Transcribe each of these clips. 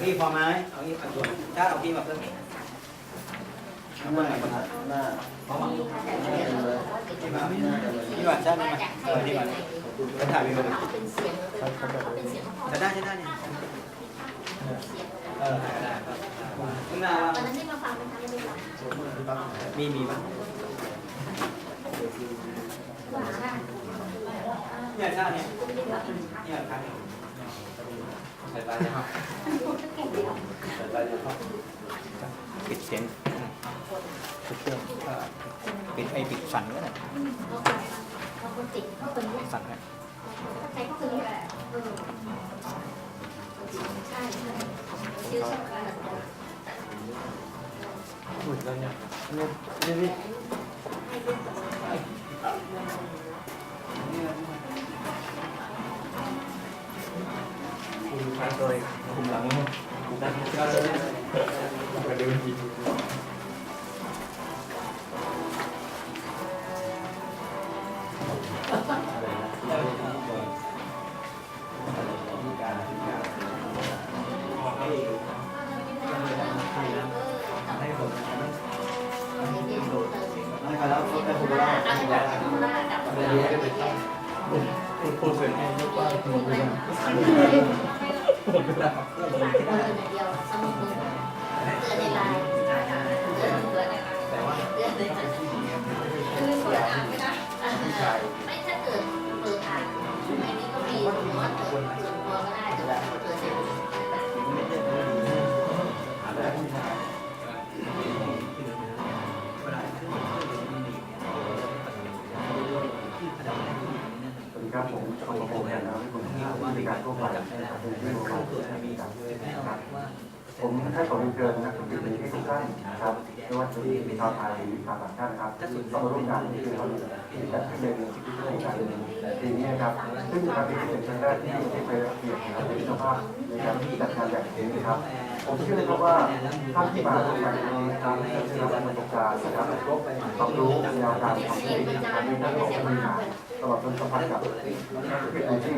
พี่พอไหมเอางี้เอาตัวถ้าเอาพี่มาเพิ่มอีกน้ำมันหนหน้าพอมั้งพี่มาพี่มาใช่ไหมเออพี่มาจะถ่ายพี่มาดูเป็นเสียงเป็นเสียงจะได้จะได้เนี่ยเออได้ได้ครับข้างหน้าตอนนั้นที่มาฟังเป็นครั้งแรกมีมีป่ะว่าใช่ เนี่ยชาเนี่ยเนี่ยครับใส่ตาเนี่ยครับเก่งเดียวใส่ตาเนี่ยครับปิดเสียงทุกเครื่องปิดไอปิดสั่นก็ได้เขาคนติดเขาคนนี้สั่นนะถ้าใครก็คือใช่ใช่ชื่อชอบการอุ้ยแล้วเนี่ยนี่นี่ มาโดยคุมหลังคุมด้านข้างเลยมาดูทีให้ผมให้ให้แล้วให้ผมเล่าเอาให้ได้เอาได้ดับเรียนกันไปตั้งพูดเสร็จให้ยกว่าหมดเว ผมให้ขอเรียนเชิญนักธุรกิจที่ทุกท่านนะครับ ไม่ว่าจะเป็นชาวไทยหรือชาวต่างชาตินะครับต้องมาร่วมงานที่คือเราจัดขึ้นในเดือนที่ในการปีนี้นะครับซึ่งการเป็นครั้งแรกที่ที่เคยเกียรตินะครับเป็นเจ้าภาพในการที่จัดงานแบบนี้นะครับผมเชื่อเลยครับว่าท่านที่มาร่วมงานในครั้งนี้จะได้รับประสบการณ์นะครับความรู้แนวการของที่นะครับมีทั้งของบริหารตลอดจนสัมพันธ์กับธุรกิจในที่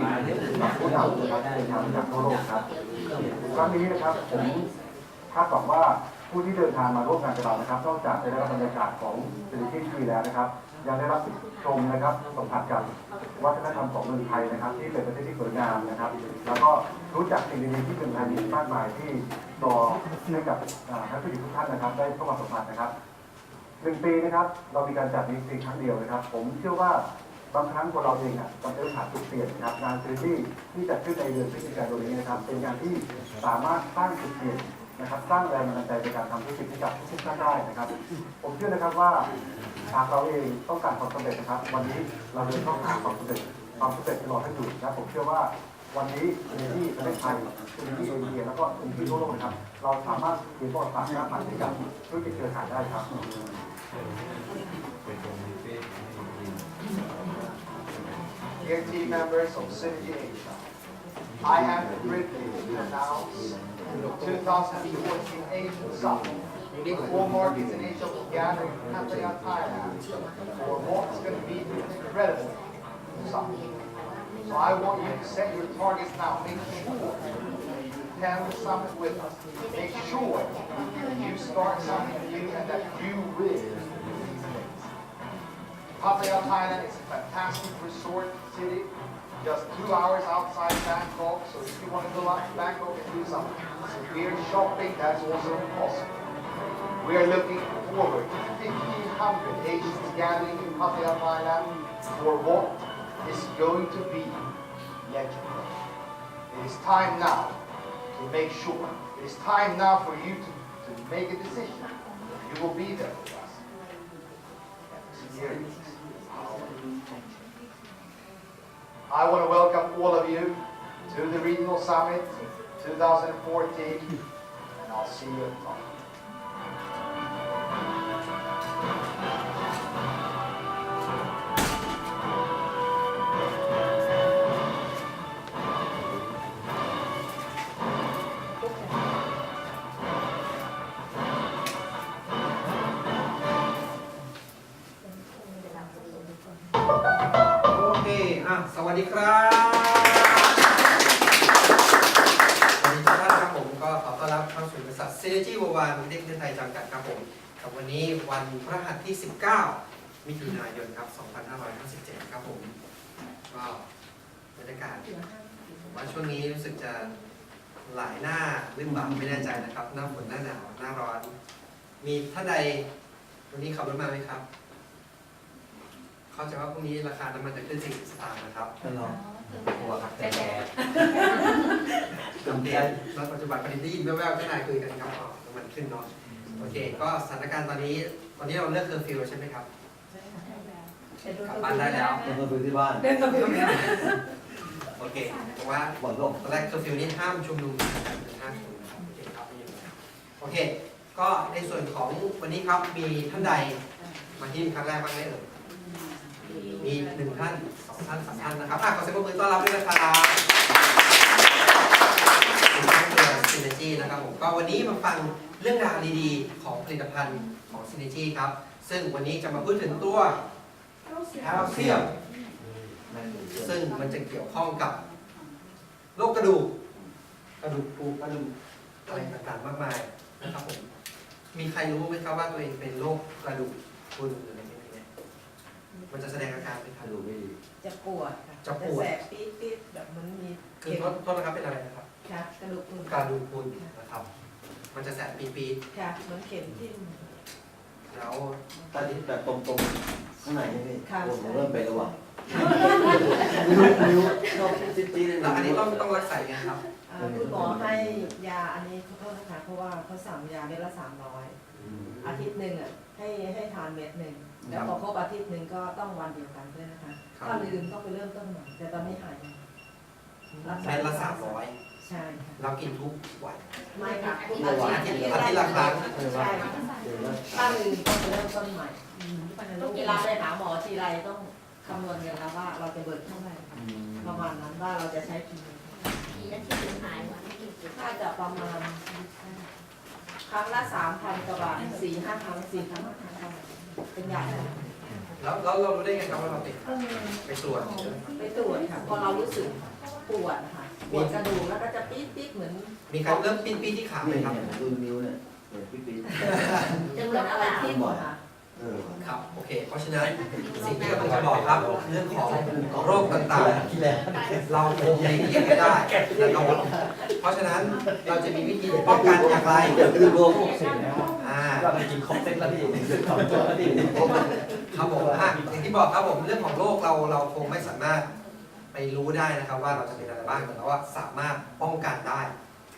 กับผู้นำนะครับเป็นทางจากทั่วโลกครับครั้งนี้นะครับผมคาดหวังว่า ผู้ที่เดินทางมาร่วมงานกับเรานะครับ นอกจากจะได้รับบรรยากาศของเศรษฐกิจที่แล้วนะครับ ยังได้รับชมนะครับสัมผัสกับวัฒนธรรมของเมืองไทยนะครับ ที่เป็นประเทศที่สวยงามนะครับ แล้วก็รู้จักสิ่งดีๆที่เมืองไทยมีมากมายที่รอให้กับอ่านักธุรกิจทุกท่านนะครับ ได้เข้ามาสัมผัสนะครับหนึ่งปีนะครับ เรามีการจัดนี้เพียงครั้งเดียวนะครับ ผมเชื่อว่าบางครั้งคนเราเองอะมันจะขาดจุดเปลี่ยนนะครับงานซีรีส์ที่จัดขึ้นในเดือนพฤศจิกายนนี้นะครับ เป็นงานที่สามารถสร้างจุดเปลี่ยน นะครับสร้างแรงบันดาลใจในการทำธุรกิจให้กับทุกท่านได้นะครับ ผมเชื่อนะครับว่าหากเราเองต้องการความสำเร็จนะครับ วันนี้เราเลยต้องหาความสำเร็จความสำเร็จที่รอให้อยู่นะผมเชื่อว่าวันนี้ในที่ประเทศไทยในที่เอเชียแล้วก็ในที่ทั่วโลกนะครับ เราสามารถเขียนประวัติศาร์หน้าใหม่ให้กับธุรกิจเครือข่ายได้ครับ Dear team members of Synergy Asia, I have the privilege to announce 2014 Asian Summit. Big four markets in Asia will gather in Pattaya, Thailand for what's going to be an incredible summit. So I want you to set your targets now. Make sure you attend the summit with us. Make sure you start something new and that you will Pattaya, Thailand is a fantastic resort city, just two hours outside Bangkok. So if you want to go out to Bangkok and do some severe shopping, that's also possible. We are looking forward to 1,500 Asians gathering in Pattaya, Thailand for what is going to be legendary. It is time now to make sure. It is time now for you to, to make a decision. You will be there with us. I want to welcome all of you to the Regional Summit 2014, and I'll see you at the top. วัสดีครับสวัสดีทุกท่านครับผมก็ขอต้อนรับเข้าสู่บริษัท Synergy Worldwide ประเทศไทยจำกัดครับผมกับวันนี้วันพฤหัสที่ 19 มิถุนายนครับ 2557 ครับผมก็บรรยากาศผมว่าช่วงนี้รู้สึกจะหลายหน้าลื่นบ่าไม่แน่ใจนะครับ หน้าฝนหน้าหนาวหน้าร้อน มีท่านใดวันนี้ขับรถมาไหมครับ เข้าใจว่าพรุ่งนี้ราคาน้ำมันจะขึ้น40สตางค์นะครับท่านรองหัวครับแต่แดดอัปเดตแล้วปัจจุบันประเด็นได้ยินแว่วๆก็นายคุยกันครับอ๋อน้ำมันขึ้นเนาะโอเค ก็สถานการณ์ตอนนี้ตอนนี้เราเลิกเคอร์ฟิวใช่ไหมครับกลับบ้านได้แล้วเป็นคนดูที่บ้านโอเคบอกว่าบอลโลกตอนแรกเคอร์ฟิวนี่ห้ามชุมนุมกันถึงห้าคนนะครับโอเคครับไม่อยู่แล้วโอเค ก็ในส่วนของวันนี้ครับมีท่านใดมาที่นี่ครั้งแรกบ้างไหมเอ่ย มีหนึ่งท่านสองท่านสามท่านนะครับอะขอเสียงปรบมือต้อนรับด้วยนะครับเป็นท่านเรือซินเนจีนะครับผมก็วันนี้มาฟังเรื่องราวดีๆ ของผลิตภัณฑ์ของซินเนจีครับ ซึ่งวันนี้จะมาพูดถึงตัวแคลเซียมซึ่งมันจะเกี่ยวข้องกับโรคกระดูกกระดูกปูกระดูกอะไรต่างๆมากมายนะครับผมมีใครรู้ไหมครับว่าตัวเองเป็นโรคกระดูกพรุนหรืออะไรอย่างเงี้ย มันจะแสดงอาการเป็นทางดูไม่ดี จะปวดค่ะจะปวด แสบปี๊ดปี๊ดแบบมันมีคือโทษโทษนะครับเป็นอะไรนะครับ ค่ะกระดูกอุ่นกระดูกพรุนนะครับ มันจะแสบปี๊ดค่ะเหมือนเข็มทิ่ม ๆแล้วตอนนี้แบบตรงๆข้างในนี่พี่ค่ะ ผมเริ่มเป็นแล้วว่ะนิ้วนิ้วชอบจิ๊ดๆเลยแล้วอันนี้ต้องต้องรักษายังไงครับอ่าคุณหมอให้ยาอันนี้ขอโทษนะคะเพราะว่าเขาสั่งยาเม็ดละสามร้อยอาทิตย์หนึ่งอะให้ให้ทานเม็ดหนึ่ง แล้วพอครบอาทิตย์หนึ่งก็ต้องวันเดียวกันด้วยนะคะ ครับ ถ้าลืมต้องไปเริ่มต้นใหม่แต่ตอนนี้หายแล้วรักษาเม็ดละสามร้อยใช่ค่ะเรากินทุกวัน ไม่ค่ะทุกอาทิตย์อาทิตย์ละครั้ง ใช่ค่ะเดี๋ยวนะถ้าลืมต้องไปเริ่มต้นใหม่ต้องเวลาไปหาหมอทีไรต้องคำนวณกันนะว่าเราจะเบิกเท่าไหร่อืมประมาณนั้นว่าเราจะใช้กี่มีอาชีพหายวันที่กี่ถ้าจะประมาณครั้งละสามพันกว่าบาทสี่ห้าครั้งสี่ครั้งห้าครั้ง เป็นใหญ่นะแล้วแล้วเรารู้ได้ไงครับว่าเราติดไปตรวจไปตรวจค่ะพอเรารู้สึกปวดค่ะปวดกระดูกแล้วก็จะปี๊ดปี๊ดเหมือนมีใครเริ่มปี๊ดๆที่ขาไหมนี่ครับเนี่ยดูนิ้วเนี่ยเหมือนพี่ปี๊ดจะเหมือนอะไรที่หมดค่ะ เออครับโอเค เพราะฉะนั้นสิ่งที่กำลังจะบอกครับเรื่องของโรคต่างๆ เราคงหลีกเลี่ยงไม่ได้นะครับผมเพราะฉะนั้นเราจะมีวิธีป้องกันอย่างไรเดี๋ยวคือโลกอ่าเราไปกินครบเซ็ตแล้วพี่สองตัวแล้วพี่ครับผมอะอย่างที่บอกครับผมเรื่องของโรคเราเราคงไม่สามารถไปรู้ได้นะครับว่าเราจะเป็นอะไรบ้างแต่ว่าสามารถป้องกันได้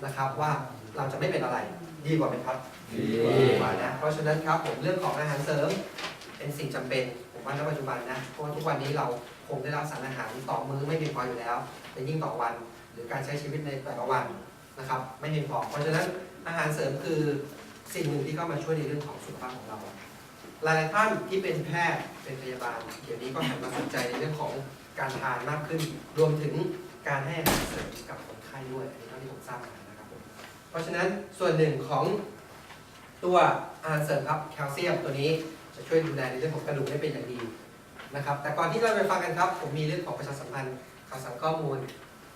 นะครับว่าเราจะไม่เป็นอะไร ดีกว่าไหมครับดีกว่านะ เพราะฉะนั้นครับผมเรื่องของอาหารเสริมเป็นสิ่งจำเป็นผมว่าณปัจจุบันนะ เพราะว่าทุกวันนี้เราคงได้รับสารอาหารต่อมื้อไม่เพียงพออยู่แล้วแต่ยิ่งต่อวัน หรือการใช้ชีวิตในแต่ละวันนะครับ ไม่เพียงพอ เพราะฉะนั้นอาหารเสริมคือสิ่งหนึ่งที่เข้ามาช่วยในเรื่องของสุขภาพของเรา หลายๆท่านที่เป็นแพทย์เป็นพยาบาลเดี๋ยวนี้ก็หันมาสนใจในเรื่องของการทานมากขึ้น รวมถึงการให้อาหารเสริมกับคนไข้ด้วยอันนี้เท่าที่ผมทราบ เพราะฉะนั้นส่วนหนึ่งของตัวอาหารเสริมครับแคลเซียมตัวนี้จะช่วยดูแลในเรื่องของกระดูกได้เป็นอย่างดีนะครับ แต่ก่อนที่เราไปฟังกันครับ ผมมีเรื่องของประชาสัมพันธ์ข่าวสารข้อมูล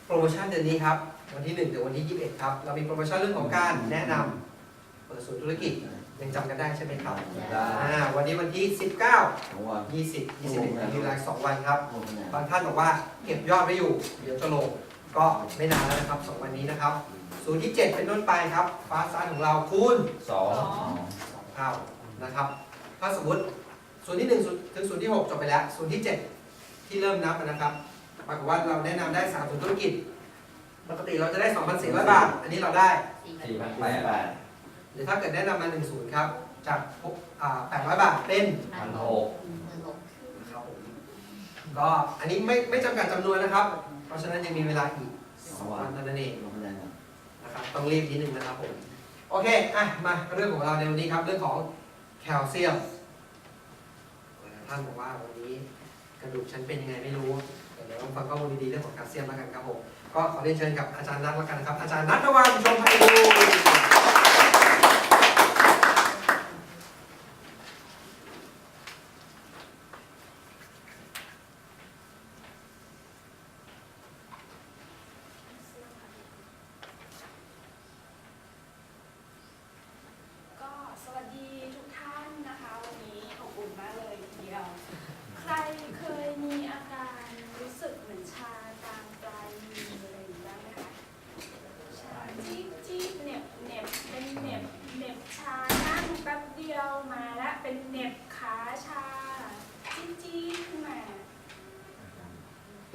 โปรโมชั่นเดือนนี้ครับ วันที่1ถึงวันที่ 21 ครับ เรามีโปรโมชั่นเรื่องของการแนะนำเปิดศูนย์ธุรกิจยังจำกันได้ใช่ไหมครับได้อ่าวันนี้วันที่ 19ของวัน 20 21มีเวลาสองวันครับโอ้โหเนี่ยบางท่านบอกว่าเก็บยอดไว้อยู่ เดี๋ยวจะลงก็ไม่นานแล้วนะครับสองวันนี้นะครับ ศูนย์ที่7เป็นต้นไปครับฟ้าซ่านของเราคูณสองสองเท่านะครับ ถ้าสมมติศูนย์ที่1ถึงศูนย์ที่6จบไปแล้วศูนย์ที่7ที่เริ่มนับนะครับปรากฏว่าเราแนะนำได้3ศูนย์ธุรกิจ ปกติเราจะได้2,400บาท อันนี้เราได้สี่พันแปแปดดหรือถ้าเกิดแนะนำมา1ศูนย์ครับ จากอ่า800บาทเป็นพันหกหมื่นหกนะครับผมก็อันนี้ไม่ไม่จำกัดจำนวนนะครับ เพราะฉะนั้นยังมีเวลาอีกสองวันเท่านั้นเองลง ครับต้องรีบนิดนึงนะครับผมโอเคอะมาเรื่องของเราในวันนี้ครับเรื่องของแคลเซียมท่านบอกว่าวันนี้กระดูกฉันเป็นยังไงไม่รู้เดี๋ยวลองฟังข้อมูลดีๆเรื่องของแคลเซียมแล้วกันครับผมก็ขอเรียนเชิญกับอาจารย์นัทแล้วกันนะครับอาจารย์นัทวันชมไพบูลย์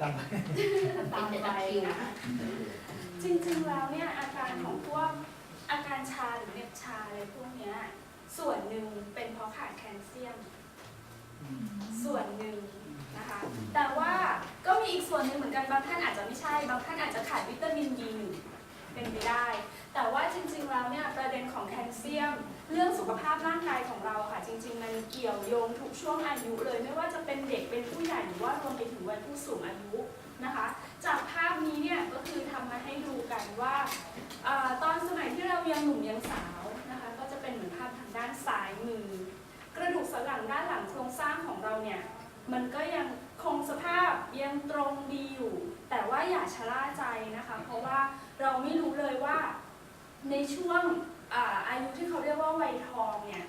เป็นแต่ตะคริวจริงๆแล้วเนี่ยอาการของพวกอาการชาหรือเหน็บชาอะไรพวกเนี้ยส่วนหนึ่งเป็นเพราะขาดแคลเซียม ส่วนหนึ่งนะคะ แต่ว่าก็มีอีกส่วนหนึ่งเหมือนกันบางท่านอาจจะไม่ใช่ บางท่านอาจจะขาดวิตามินดีเป็นไปได้ แต่ว่าจริงๆแล้วเนี่ยประเด็นของแคลเซียม เรื่องสุขภาพร่างกายของเราค่ะ จริง ๆ มันเกี่ยวโยงทุกช่วงอายุเลย ไม่ว่าจะเป็นเด็กเป็นผู้ใหญ่หรือว่ารวมไปถึงวัยผู้สูงอายุนะคะ จากภาพนี้เนี่ยก็คือทำมาให้ดูกันว่าอตอนสมัยที่เรายังหนุ่มยังสาวนะคะ ก็จะเป็นเหมือนภาพทางด้านซ้ายมือ กระดูกสันหลังด้านหลังโครงสร้างของเราเนี่ยมันก็ยังคงสภาพยังตรงดีอยู่ แต่ว่าอย่าชะล่าใจนะคะ เพราะว่าเราไม่รู้เลยว่า ในช่วงอาอายุที่เขาเรียกว่าวัยทองเนี่ย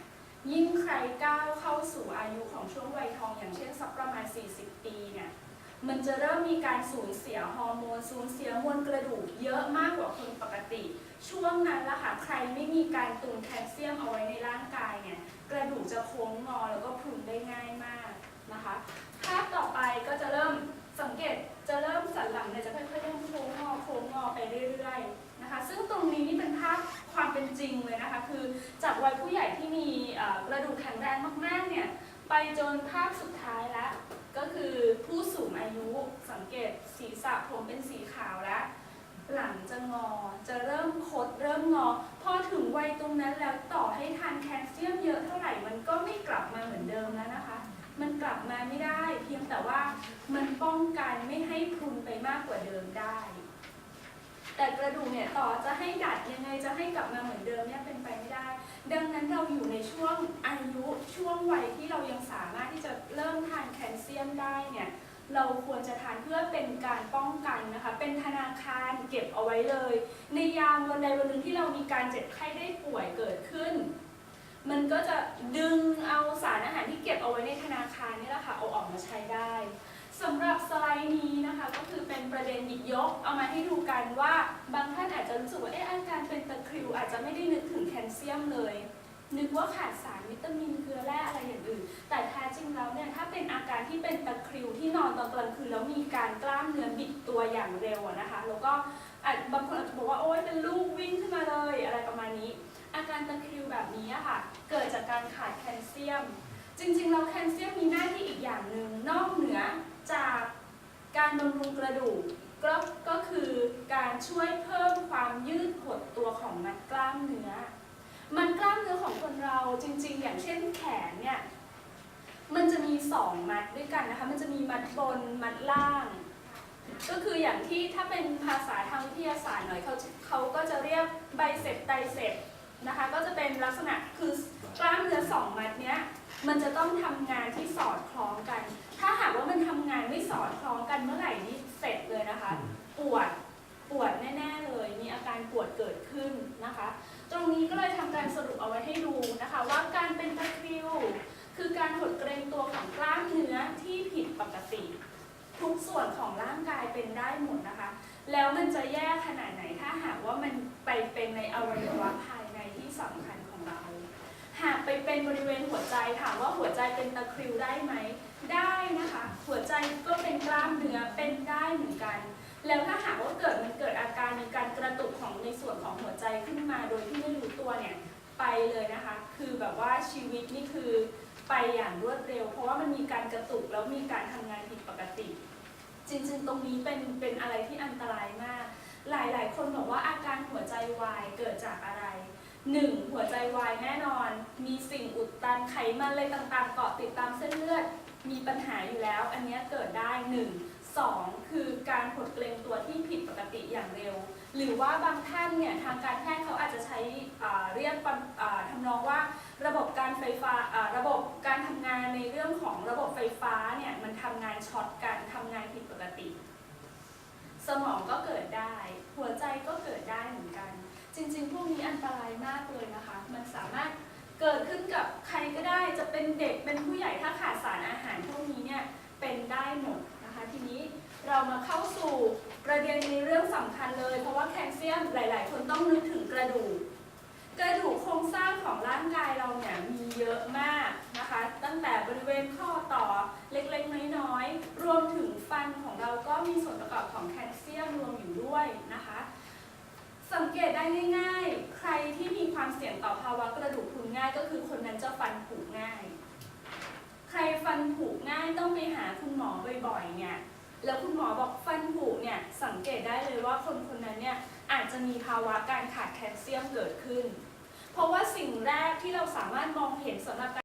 ยิ่งใครก้าวเข้าสู่อายุของช่วงวัยทอง อย่างเช่นสักประมาณ 40 ปีเนี่ย มันจะเริ่มมีการสูญเสียฮอร์โมน สูญเสียมวลกระดูกเยอะมากกว่าคนปกติ ช่วงนั้นละค่ะ ใครไม่มีการตุนแคลเซียมเอาไว้ในร่างกายเนี่ย กระดูกจะโค้งงอแล้วก็พรุนได้ง่ายมากนะคะภาพต่อไปก็จะเริ่มสังเกตจะเริ่มสันหลังเนี่ยจะค่อยๆเริ่มโค้งงอโค้งงอไปเรื่อยๆ จากวัยผู้ใหญ่ที่มีกระดูกแข็งแรงมากๆเนี่ยไปจนภาพสุดท้ายแล้วก็คือผู้สูงอายุสังเกตศีรษะผมเป็นสีขาวแล้วหลังจะงอจะเริ่มคดเริ่มงอ พอถึงวัยตรงนั้นแล้วต่อให้ทานแคลเซียมเยอะเท่าไหร่มันก็ไม่กลับมาเหมือนเดิมแล้วนะคะ มันกลับมาไม่ได้ เพียงแต่ว่ามันป้องกันไม่ให้พุนไปมากกว่าเดิมได้ แต่กระดูกเนี่ยต่อจะให้ดัดยังไงจะให้กลับมาเหมือนเดิมเนี่ยเป็น ดังนั้นเราอยู่ในช่วงอายุช่วงวัยที่เรายังสามารถที่จะเริ่มทานแคลเซียมได้เนี่ยเราควรจะทานเพื่อเป็นการป้องกันนะคะ เป็นธนาคารเก็บเอาไว้เลย ในยามวันใดวันหนึ่งที่เรามีการเจ็บไข้ได้ป่วยเกิดขึ้น มันก็จะดึงเอาสารอาหารที่เก็บเอาไว้ในธนาคารนี่แหละค่ะเอาออกมาใช้ได้สำหรับสไลด์นี้นะคะก็คือเป็นประเด็นหยิบยก เอามาให้ดูกันว่าบางท่านอาจจะรู้สึกว่าเอ๊ะอาการเป็นตะคริวอาจจะไม่ได้นึก ลเซียมเลย นึกว่าขาดสารวิตามินเกลือแร่อะไรอย่างอื่น แต่แท้จริงแล้วเนี่ยถ้าเป็นอาการที่เป็นตะคริวที่นอนตอนกลางคืนแล้วมีการกล้ามเนื้อบิดตัวอย่างเร็วนะคะ แล้วก็บางคนอาจจะบอกว่าโอ๊ยเป็นลูกวิ่งขึ้นมาเลยอะไรประมาณนี้ อาการตะคริวแบบนี้ค่ะ เกิดจากการขาดแคลเซียม จริงๆแล้วแคลเซียมมีหน้าที่อีกอย่างหนึ่งนอกเหนือจากการบำรุงกระดูกก็ก็คือการช่วยเพิ่มความยืดหดตัวของมัดกล้ามเนื้อ จริง ๆ อย่างเช่นแขนเนี่ยมันจะมีสองมัดด้วยกันนะคะ มันจะมีมัดบนมัดล่าง ก็คืออย่างที่ถ้าเป็นภาษาทางวิทยาศาสตร์หน่อยเขาเขาก็จะเรียกไบเซปไตเซปนะคะ ก็จะเป็นลักษณะคือกล้ามเนื้อสองมัดเนี้ยมันจะต้องทำงานที่สอดคล้องกัน ถ้าหากว่ามันทำงานไม่สอดคล้องกันเมื่อไหร่นี่เสร็จเลยนะคะ ปวด ปวดแน่ ๆ เลย มีอาการปวดเกิดขึ้นนะคะ ตรงนี้ก็เลยทำการสรุป คือการหดเกรงตัวของกล้ามเนื้อที่ผิดปกติ ทุกส่วนของร่างกายเป็นได้หมดนะคะ แล้วมันจะแย่ขนาดไหนถ้าหากว่ามันไปเป็นในอวัยวะภายในที่สำคัญของเรา หากไปเป็นบริเวณหัวใจถามว่าหัวใจเป็นตะคริวได้ไหมได้นะคะ หัวใจก็เป็นกล้ามเนื้อเป็นได้เหมือนกัน แล้วถ้าหากว่าเกิดมันเกิดอาการมีการกระตุกของในส่วนของหัวใจขึ้นมาโดยที่ไม่รู้ตัวเนี่ยไปเลยนะคะ คือแบบว่าชีวิตนี่คือ ไปอย่างรวดเร็ว เพราะว่ามันมีการกระตุกแล้วมีการทำงานผิดปกติ จริงๆ ตรงนี้เป็นเป็นอะไรที่อันตรายมาก หลายๆ คนบอกว่าอาการหัวใจวายเกิดจากอะไรหนึ่งหัวใจวายแน่นอน มีสิ่งอุดตันไขมันอะไรต่างๆ เกาะติดตามเส้นเลือด มีปัญหาอยู่แล้ว อันนี้เกิดได้หนึ่งสองคือการหดเกรงตัวที่ผิดปกติอย่างเร็ว หรือว่าบางท่านเนี่ยทางการแพทย์เขาอาจจะใช้เรียกทำนองว่าระบบการ ไฟฟ้าระบบการทำงานในเรื่องของระบบไฟฟ้าเนี่ยมันทำงานช็อตกันทำงานผิดปกติ สมองก็เกิดได้ หัวใจก็เกิดได้เหมือนกัน จริง ๆ พวกนี้อันตรายมากเลยนะคะ มันสามารถเกิดขึ้นกับใครก็ได้จะเป็นเด็กเป็นผู้ใหญ่ถ้าขาดสารอาหารพวกนี้เนี่ยเป็นได้หมดนะคะ ทีนี้เรามาเข้าสู่ประเด็นในเรื่องสำคัญเลย เพราะว่าแคลเซียมหลาย ๆ คนต้องนึกถึงกระดูก กระดูกโครงสร้างของร่างกายเราเนี่ยมีเยอะมากนะคะ ตั้งแต่บริเวณข้อต่อเล็กๆ น้อยๆ รวมถึงฟันของเราก็มีส่วนประกอบของแคลเซียมรวมอยู่ด้วยนะคะ สังเกตได้ง่าย ๆ ใครที่มีความเสี่ยงต่อภาวะกระดูกพรุนง่าย ก็คือคนนั้นจะฟันผุง่าย ใครฟันผุง่ายต้องไปหาคุณหมอบ่อยๆเนี่ยแล้วคุณหมอบอกฟันผุเนี่ยสังเกตได้เลยว่าคนคนนั้นเนี่ย อาจจะมีภาวะการขาดแคลเซียมเกิดขึ้น เพราะว่าสิ่งแรกที่เราสามารถมองเห็นสำหรับ